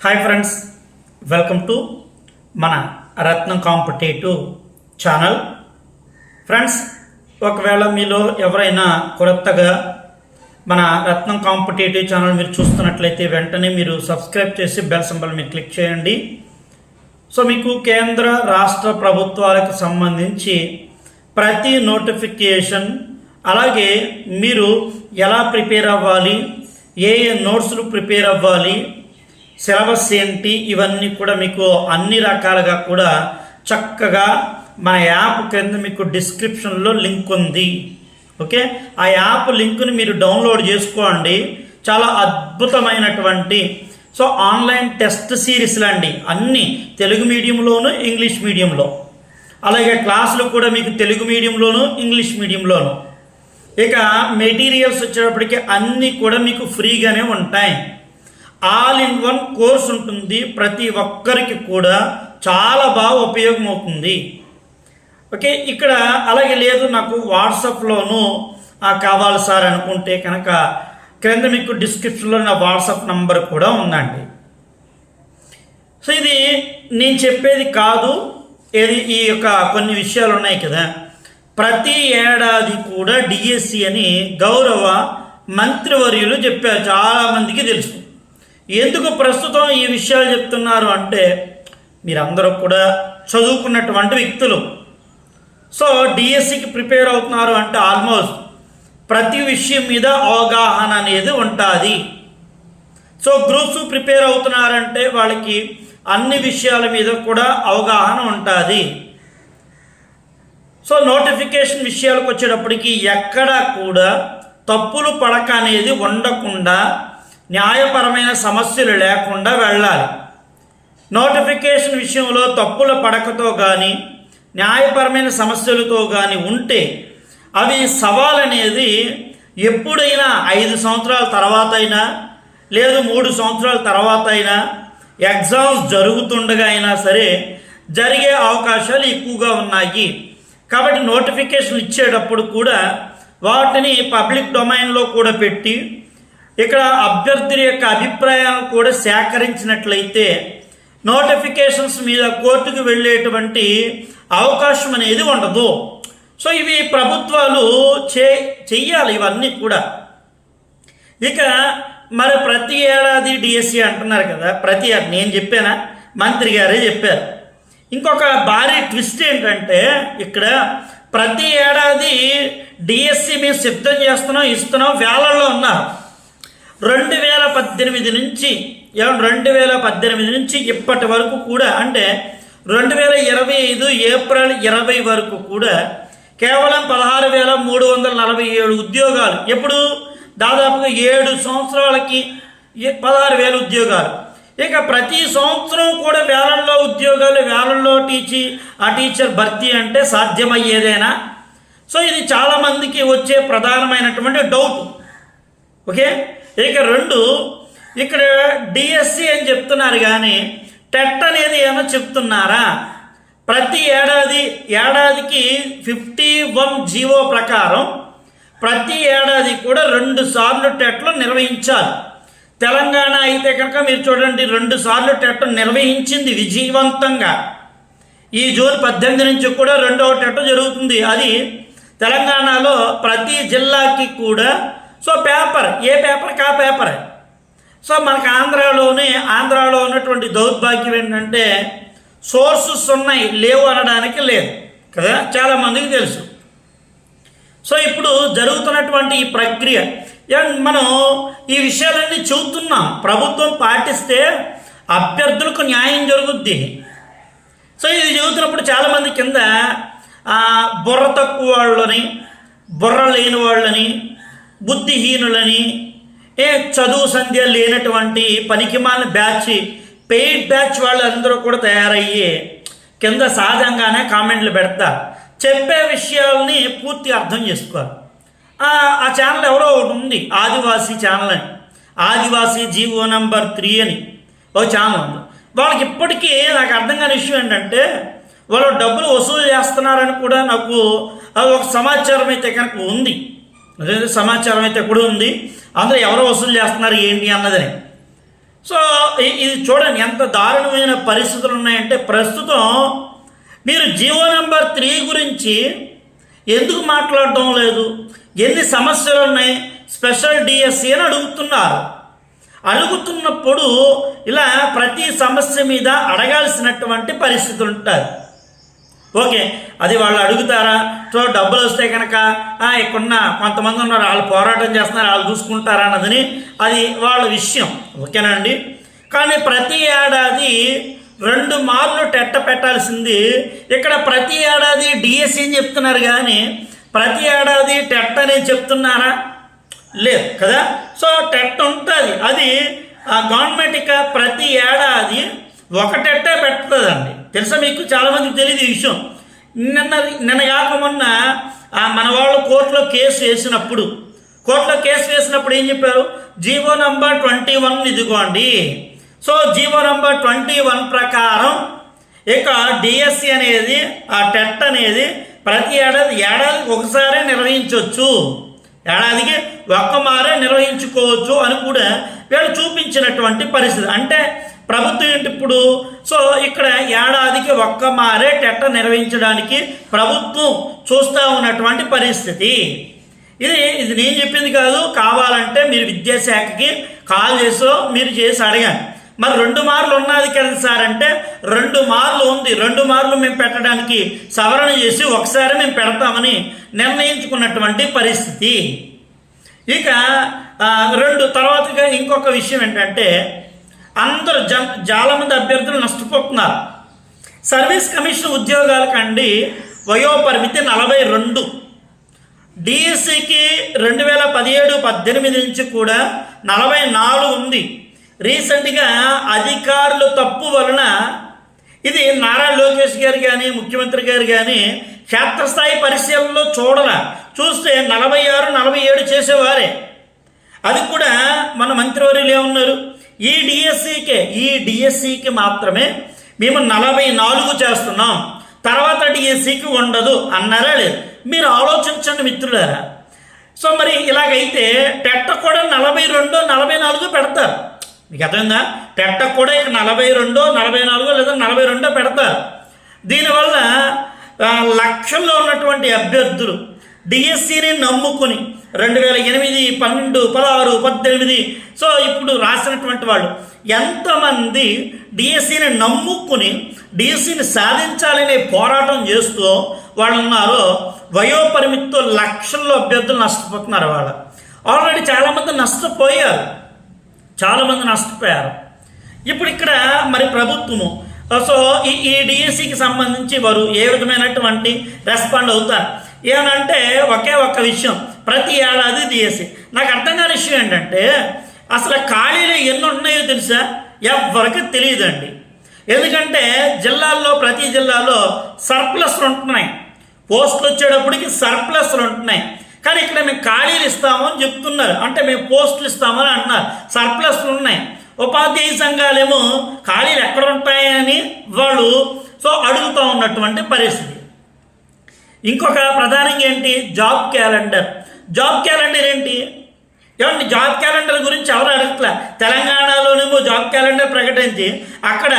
Hi friends welcome to మన రత్నం competitive channel friends ఒకవేళ మీలో ఎవరైనా కొత్తగా మన రత్నం కాంపిటేటివ్ ఛానల్ మీరు చూస్తున్నట్లయితే వెంటనే మీరు సబ్స్క్రైబ్ చేసి బెల్ సింబల్ మీరు క్లిక్ చేయండి. సో మీకు కేంద్ర రాష్ట్ర ప్రభుత్వాలకు సంబంధించి ప్రతి నోటిఫికేషన్ అలాగే మీరు ఎలా ప్రిపేర్ అవ్వాలి ఏ ఏ నోట్స్లు ప్రిపేర్ అవ్వాలి సిలబస్ ఏంటి? ఇవన్నీ కూడా మీకు అన్ని రకాలుగా కూడా చక్కగా మన యాప్ క్రింద మీకు డిస్క్రిప్షన్లో లింక్ ఉంది. ఓకే? ఆ యాప్ లింక్ని మీరు డౌన్లోడ్ చేసుకోండి. చాలా అద్భుతమైనటువంటి సో ఆన్లైన్ టెస్ట్ సిరీస్లు అండి అన్నీ తెలుగు మీడియంలోను ఇంగ్లీష్ మీడియంలో. అలాగే క్లాసులు కూడా మీకు తెలుగు మీడియంలోను ఇంగ్లీష్ మీడియంలోను. ఇక మెటీరియల్స్ వచ్చేటప్పటికి అన్నీ కూడా మీకు ఫ్రీగానే ఉంటాయి. ఆల్ ఇన్ వన్ కోర్స్ ఉంటుంది ప్రతి ఒక్కరికి కూడా చాలా బాగా ఉపయోగం అవుతుంది ఓకే ఇక్కడ అలాగే లేదు నాకు వాట్సాప్లోనూ కావాలి సార్ అనుకుంటే కనుక క్రింద మీకు డిస్క్రిప్షన్లో నా వాట్సాప్ నంబర్ కూడా ఉందండి. సో ఇది నేను చెప్పేది కాదు ఏది ఈ యొక్క కొన్ని విషయాలు ఉన్నాయి కదా. ప్రతి ఏడాది కూడా డిఎస్సి అని గౌరవ మంత్రివర్యులు చెప్పారు చాలామందికి తెలుసు. ఎందుకు ప్రస్తుతం ఈ విషయాలు చెప్తున్నారు అంటే మీరందరూ కూడా చదువుకున్నటువంటి వ్యక్తులు. సో డిఎస్సికి ప్రిపేర్ అవుతున్నారు అంటే ఆల్మోస్ట్ ప్రతి విషయం మీద అవగాహన అనేది ఉంటుంది. సో గ్రూప్స్ ప్రిపేర్ అవుతున్నారంటే వాళ్ళకి అన్ని విషయాల మీద కూడా అవగాహన ఉంటుంది. సో నోటిఫికేషన్ విషయాలకు వచ్చేటప్పటికి ఎక్కడా కూడా తప్పులు పడక అనేది ఉండకుండా న్యాయపరమైన సమస్యలు లేకుండా వెళ్ళాలి. నోటిఫికేషన్ విషయంలో తప్పుల పడకతో కానీ న్యాయపరమైన సమస్యలతో కానీ ఉంటే అవి సవాల్ అనేది ఎప్పుడైనా ఐదు సంవత్సరాల తర్వాత అయినా లేదు మూడు సంవత్సరాల తర్వాత అయినా ఎగ్జామ్స్ జరుగుతుండగా అయినా సరే జరిగే అవకాశాలు ఎక్కువగా ఉన్నాయి. కాబట్టి నోటిఫికేషన్ ఇచ్చేటప్పుడు కూడా వాటిని పబ్లిక్ డొమైన్లో కూడా పెట్టి ఇక్కడ అభ్యర్థుల యొక్క అభిప్రాయాలను కూడా సేకరించినట్లయితే నోటిఫికేషన్స్ మీద కోర్టుకు వెళ్ళేటువంటి అవకాశం అనేది ఉండదు. సో ఇవి ప్రభుత్వాలు చే చెయ్యాలి ఇవన్నీ కూడా. ఇక మరి ప్రతి ఏడాది డిఎస్సి అంటున్నారు కదా ప్రతి నేను చెప్పానా? మంత్రి గారే చెప్పారు. ఇంకొక భారీ ట్విస్ట్ ఏంటంటే ఇక్కడ ప్రతి ఏడాది డిఎస్సి మేము సిద్ధం చేస్తున్నాం ఇస్తున్నాం వేలల్లో ఉన్నారు రెండు వేల పద్దెనిమిది నుంచి రెండు వేల పద్దెనిమిది నుంచి ఇప్పటి వరకు కూడా అంటే రెండు వేల ఇరవై ఐదు ఏప్రిల్ ఇరవై వరకు కూడా కేవలం పదహారు వేల మూడు వందల నలభై ఏడు ఉద్యోగాలు. ఎప్పుడు? దాదాపుగా ఏడు సంవత్సరాలకి ఏ- పదహారు వేల ఉద్యోగాలు. ఇక ప్రతి సంవత్సరం కూడా వేలల్లో ఉద్యోగాలు వేలల్లో టీచి ఆ టీచర్ భర్తీ అంటే సాధ్యమయ్యేదేనా? సో ఇది చాలామందికి వచ్చే ప్రధానమైనటువంటి డౌట్. ఓకే? ఇక రెండు ఇక్కడ డిఎస్సి అని చెప్తున్నారు కానీ టెట్ అనేది ఏమో చెప్తున్నారా? ప్రతి ఏడాది ఏడాదికి ఫిఫ్టీ వన్ జీవో ప్రకారం ప్రతి ఏడాది కూడా రెండు సార్లు టెట్లు నిర్వహించాలి. తెలంగాణ అయితే కనుక మీరు చూడండి రెండు సార్లు టెట్ నిర్వహించింది విజయవంతంగా. ఈ జూన్ పద్దెనిమిది నుంచి కూడా రెండవ టెట్ జరుగుతుంది. అది తెలంగాణలో ప్రతి జిల్లాకి కూడా సో పేపర్ ఏ పేపర్? కా పేపర్. సో మనకు ఆంధ్రాలోనే ఆంధ్రాలో ఉన్నటువంటి దౌర్భాగ్యం ఏంటంటే సోర్సెస్ ఉన్నాయి లేవు అనడానికి లేదు కదా? చాలామందికి తెలుసు. సో ఇప్పుడు జరుగుతున్నటువంటి ఈ ప్రక్రియ మనం ఈ విషయాలన్నీ చెబుతున్నాం. ప్రభుత్వం పాటిస్తే అభ్యర్థులకు న్యాయం జరుగుద్ది. సో ఇది చదువుతున్నప్పుడు చాలామంది కింద బుర్ర తక్కువ వాళ్ళని బుర్ర లేని వాళ్ళని బుద్ధిహీనులని ఏ చదువు సంధ్య లేనటువంటి పనికిమాలిన బ్యాచ్ పెయిడ్ బ్యాచ్ వాళ్ళందరూ కూడా తయారయ్యి కింద సహజంగానే కామెంట్లు పెడతా. చెప్పే విషయాల్ని పూర్తి అర్థం చేసుకోవాలి ఆ ఛానల్ ఎవరో ఒకటి ఉంది ఆదివాసీ ఛానల్ అని. ఆదివాసీ జీవో నంబర్ త్రీ అని ఓ ఛానల్ ఉంది. వాళ్ళకి ఇప్పటికీ నాకు అర్థం కాని విషయం ఏంటంటే వాళ్ళు డబ్బులు వసూలు చేస్తున్నారని కూడా నాకు ఒక సమాచారం అయితే కనుక ఉంది. సమాచారం అయితే కూడా ఉంది. అందరూ ఎవరు వసూలు చేస్తున్నారు ఏంటి అన్నదని. సో ఇది చూడండి ఎంత దారుణమైన పరిస్థితులు ఉన్నాయంటే ప్రస్తుతం మీరు జియో నెంబర్ త్రీ గురించి ఎందుకు మాట్లాడటం లేదు? ఎన్ని సమస్యలు ఉన్నాయి? స్పెషల్ డిఎస్సి అని అడుగుతున్నారు. అడుగుతున్నప్పుడు ఇలా ప్రతి సమస్య మీద అడగాల్సినటువంటి పరిస్థితులు ఉంటారు. ఓకే అది వాళ్ళు అడుగుతారా? సో డబ్బులు వస్తే కనుక ఇక్కడున్న కొంతమంది ఉన్నారు వాళ్ళు పోరాటం చేస్తున్నారు వాళ్ళు చూసుకుంటారా అన్నదని అది వాళ్ళ విషయం ఓకేనా అండి? కానీ ప్రతి ఏడాది రెండు మార్లు టెట్ట పెట్టాల్సింది ఇక్కడ ప్రతి ఏడాది డిఎస్సి అని చెప్తున్నారు కానీ ప్రతి ఏడాది టెట్ అనేది చెప్తున్నారా? లేదు కదా? సో టెట్ ఉంటుంది. అది ఆ గవర్నమెంట్ ఇక ప్రతి ఏడాది ఒక టెట్టే పెడుతుందండి. తెలుసా మీకు? చాలామందికి తెలియదు ఈ విషయం. నిన్న నిన్న కాక మొన్న మన వాళ్ళు కోర్టులో కేసు వేసినప్పుడు కోర్టులో కేసు వేసినప్పుడు ఏం చెప్పారు? జీవో నంబర్ ట్వంటీ వన్ ఇదిగోండి. So GO number twenty one ప్రకారం ఇక డిఎస్సి అనేది ఆ టెట్ అనేది ప్రతి ఏడాది ఏడాది ఒకసారే నిర్వహించవచ్చు ఏడాదికి ఒక్క మారే నిర్వహించుకోవచ్చు అని కూడా వీళ్ళు చూపించినటువంటి పరిస్థితి. అంటే ప్రభుత్వం ఏంటి ఇప్పుడు? సో ఇక్కడ ఏడాదికి ఒక్క మారే టెట్ట నిర్వహించడానికి ప్రభుత్వం చూస్తూ ఉన్నటువంటి పరిస్థితి. ఇది ఇది నేను చెప్పింది కాదు కావాలంటే మీరు విద్యాశాఖకి కాల్ చేసో మీరు చేసి అడగండి. మరి రెండు మార్లు ఉన్నది కదా సార్ అంటే రెండు మార్లు ఉంది. రెండు మార్లు మేము పెట్టడానికి సవరణ చేసి ఒకసారి మేము పెడతామని నిర్ణయించుకున్నటువంటి పరిస్థితి. ఇక రెండు తర్వాతగా ఇంకొక విషయం ఏంటంటే అందరూ జ చాలా మంది అభ్యర్థులు నష్టపోతున్నారు. సర్వీస్ కమిషన్ ఉద్యోగాలకండి వయోపరిమితి నలభై రెండు. డిఎస్సికి రెండు వేల పదిహేడు పద్దెనిమిది నుంచి కూడా నలభై నాలుగు ఉంది. రీసెంట్గా అధికారుల తప్పు వలన ఇది నారా లోకేష్ గారు కానీ ముఖ్యమంత్రి గారు కానీ క్షేత్రస్థాయి పరిశీలనలో చూడాల. చూస్తే నలభై ఆరు నలభై ఏడు చేసేవారే. అది కూడా మన మంత్రివర్యులు ఏమన్నారు? ఈ డిఎస్సికే ఈ డిఎస్సికి మాత్రమే మేము నలభై నాలుగు చేస్తున్నాం. తర్వాత డిఎస్సికి ఉండదు అన్నారా లేదు? మీరు ఆలోచించండి మిత్రులారా. సో మరి ఇలాగైతే టెట్ట కూడా నలభై రెండు నలభై నాలుగు పెడతారు. మీకు అర్థమైందా? టెట్ట కూడా ఇక నలభై రెండో నలభై నాలుగో లేదా నలభై రెండో పెడతారు. దీనివల్ల లక్షల్లో ఉన్నటువంటి అభ్యర్థులు డిఎస్సిని నమ్ముకుని రెండు వేల ఎనిమిది పన్నెండు పదహారు పద్దెనిమిది. సో ఇప్పుడు రాసినటువంటి వాళ్ళు ఎంతమంది డిఎస్సిని నమ్ముకుని డిఎస్సిని సాధించాలనే పోరాటం చేస్తూ వాళ్ళు ఉన్నారో వయోపరిమితితో లక్షల్లో అభ్యర్థులు నష్టపోతున్నారు వాళ్ళు. ఆల్రెడీ చాలామంది నష్టపోయారు. చాలామంది నష్టపోయారు. ఇప్పుడు ఇక్కడ మరి ప్రభుత్వము సో ఈ ఈ డిఎస్సికి సంబంధించి వారు ఏ విధమైనటువంటి రెస్పాండ్ అవుతారు? ఏమంటే ఒకే ఒక్క విషయం ప్రతి ఏడాది డిఎస్సి నాకు అర్థం కాని విషయం ఏంటంటే అసలు ఖాళీలు ఎన్ని ఉన్నాయో తెలుసా? ఎవరికి తెలియదండి. ఎందుకంటే జిల్లాల్లో ప్రతి జిల్లాలో సర్ప్లస్లు ఉంటున్నాయి. పోస్టులు వచ్చేటప్పటికి సర్ప్లస్లు ఉంటున్నాయి. కానీ ఇక్కడ మేము ఖాళీలు ఇస్తామని చెప్తున్నారు. అంటే మేము పోస్టులు ఇస్తామని అంటున్నారు. సర్ప్లస్లు ఉన్నాయి. ఉపాధ్యాయ సంఘాలేమో ఖాళీలు ఎక్కడ ఉంటాయని వాళ్ళు సో అడుగుతూ ఉన్నటువంటి పరిస్థితి. ఇంకొక ప్రధానంగా ఏంటి? Job calendar. జాబ్ క్యాలెండర్ ఏంటి? ఏమండి జాబ్ క్యాలెండర్ గురించి ఎవరు అడగట్లే? తెలంగాణలోనేమో జాబ్ క్యాలెండర్ ప్రకటించి అక్కడ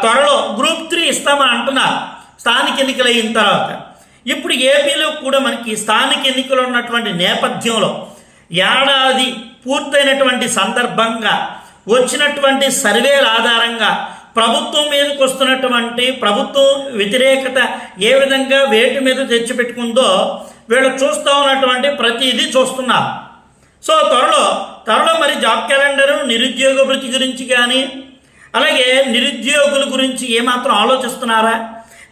త్వరలో గ్రూప్ త్రీ ఇస్తామని అంటున్నారు. స్థానిక ఎన్నికలు అయిన తర్వాత. ఇప్పుడు ఏపీలో కూడా మనకి స్థానిక ఎన్నికలు ఉన్నటువంటి నేపథ్యంలో ఏడాది పూర్తయినటువంటి సందర్భంగా వచ్చినటువంటి సర్వేల ఆధారంగా ప్రభుత్వం మీదకి వస్తున్నటువంటి ప్రభుత్వం వ్యతిరేకత ఏ విధంగా వేటి మీద తెచ్చిపెట్టుకుందో వీళ్ళు చూస్తూ ఉన్నటువంటి ప్రతిదీ చూస్తున్నారు. సో త్వరలో త్వరలో మరి జాబ్ క్యాలెండర్ నిరుద్యోగ వృత్తి గురించి కానీ అలాగే నిరుద్యోగుల గురించి ఏమాత్రం ఆలోచిస్తున్నారా?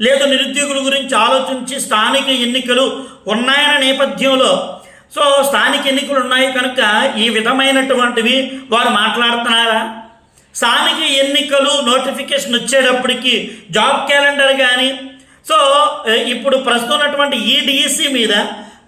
లేదు నిరుద్యోగుల గురించి ఆలోచించి స్థానిక ఎన్నికలు ఉన్నాయన్న నేపథ్యంలో సో స్థానిక ఎన్నికలు ఉన్నాయి కనుక ఈ విధమైనటువంటివి వారు మాట్లాడుతున్నారా? స్థానిక ఎన్నికలు నోటిఫికేషన్ వచ్చేటప్పటికి జాబ్ క్యాలెండర్ కానీ సో ఇప్పుడు ప్రస్తుతం ఉన్నటువంటి ఈ డిఎస్సి మీద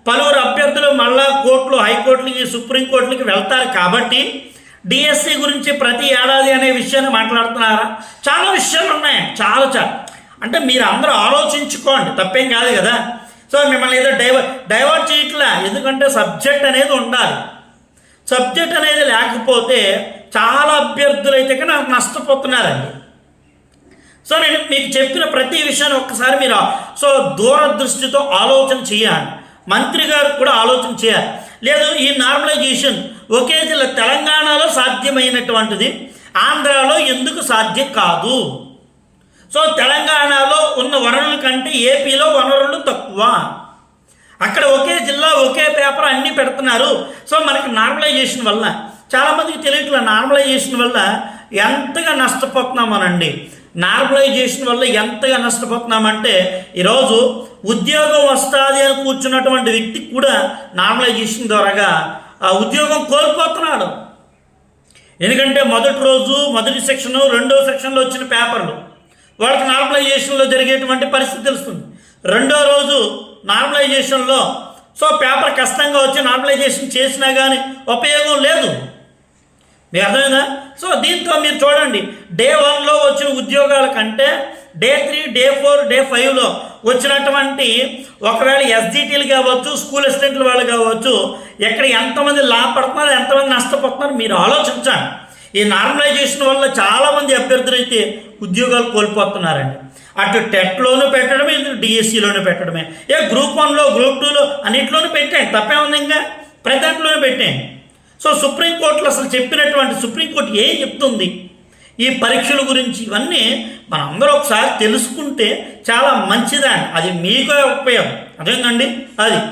పలువురు అభ్యర్థులు మళ్ళా కోర్టులు హైకోర్టులకి సుప్రీంకోర్టులకి వెళ్తారు కాబట్టి డిఎస్సి గురించి ప్రతి ఏడాది అనే విషయాన్ని మాట్లాడుతున్నారా? చాలా విషయాలు ఉన్నాయి. చాలా చాలా. అంటే మీరు అందరూ ఆలోచించుకోండి. తప్పేం కాదు కదా. సో మిమ్మల్ని ఏదో డైవర్ డైవర్ట్ చేయట్లా. ఎందుకంటే సబ్జెక్ట్ అనేది ఉండాలి. సబ్జెక్ట్ అనేది లేకపోతే చాలా అభ్యర్థులు అయితే కనుక నష్టపోతున్నారండి. సో నేను మీకు చెప్పిన ప్రతి విషయాన్ని ఒక్కసారి మీరు సో దూరదృష్టితో ఆలోచన చేయాలి. మంత్రి గారు కూడా ఆలోచన చేయాలి. లేదు ఈ నార్మలైజేషన్ ఒకే జిల్లా తెలంగాణలో సాధ్యమైనటువంటిది. ఆంధ్రాలో ఎందుకు సాధ్యం కాదు? సో తెలంగాణలో ఉన్న వనరుల కంటే ఏపీలో వనరులు తక్కువ. అక్కడ ఒకే జిల్లా ఒకే పేపర్ అన్నీ పెడుతున్నారు. సో మనకి నార్మలైజేషన్ వల్ల చాలామందికి తెలియట్లే నార్మలైజేషన్ వల్ల ఎంతగా నష్టపోతున్నామనండి. నార్మలైజేషన్ వల్ల ఎంతగా నష్టపోతున్నామంటే ఈరోజు ఉద్యోగం వస్తుంది అని కూర్చున్నటువంటి వ్యక్తికి కూడా నార్మలైజేషన్ ద్వారాగా ఆ ఉద్యోగం కోల్పోతున్నాడు. ఎందుకంటే మొదటి రోజు మొదటి సెక్షన్ రెండో సెక్షన్లో వచ్చిన పేపర్లు వాళ్ళకి నార్మలైజేషన్లో జరిగేటువంటి పరిస్థితి తెలుస్తుంది. రెండో రోజు నార్మలైజేషన్లో సో పేపర్ కష్టంగా వచ్చి నార్మలైజేషన్ చేసినా కానీ ఉపయోగం లేదు. మీకు అర్థమైందా? సో దీంతో మీరు చూడండి డే వన్లో వచ్చిన ఉద్యోగాల కంటే day three day four day ఫైవ్లో వచ్చినటువంటి ఒకవేళ ఎస్జిటీలు కావచ్చు స్కూల్ అసిస్టెంట్ల వాళ్ళు కావచ్చు ఎక్కడ ఎంతమంది లాభపడుతున్నారు ఎంతమంది నష్టపోతున్నారు మీరు ఆలోచించండి. ఈ నార్మలైజేషన్ వల్ల చాలామంది అభ్యర్థులు అయితే ఉద్యోగాలు కోల్పోతున్నారండి. అటు టెట్లోనూ పెట్టడమే ఇటు డిఎస్సిలోనూ పెట్టడమే. ఏ గ్రూప్ వన్లో గ్రూప్ టూలో అన్నింటిలోనూ పెట్టాను తప్పే ఉంది ఇంకా. ప్రతి దాంట్లోనూ పెట్టాను సో సుప్రీంకోర్టులో అసలు చెప్పినటువంటి సుప్రీంకోర్టు ఏం చెప్తుంది? ఈ పరీక్షల గురించి ఇవన్నీ మనందరూ ఒకసారి తెలుసుకుంటే చాలా మంచిదండి. అది మీకు ఉపయోగం. అదేంటండి అది.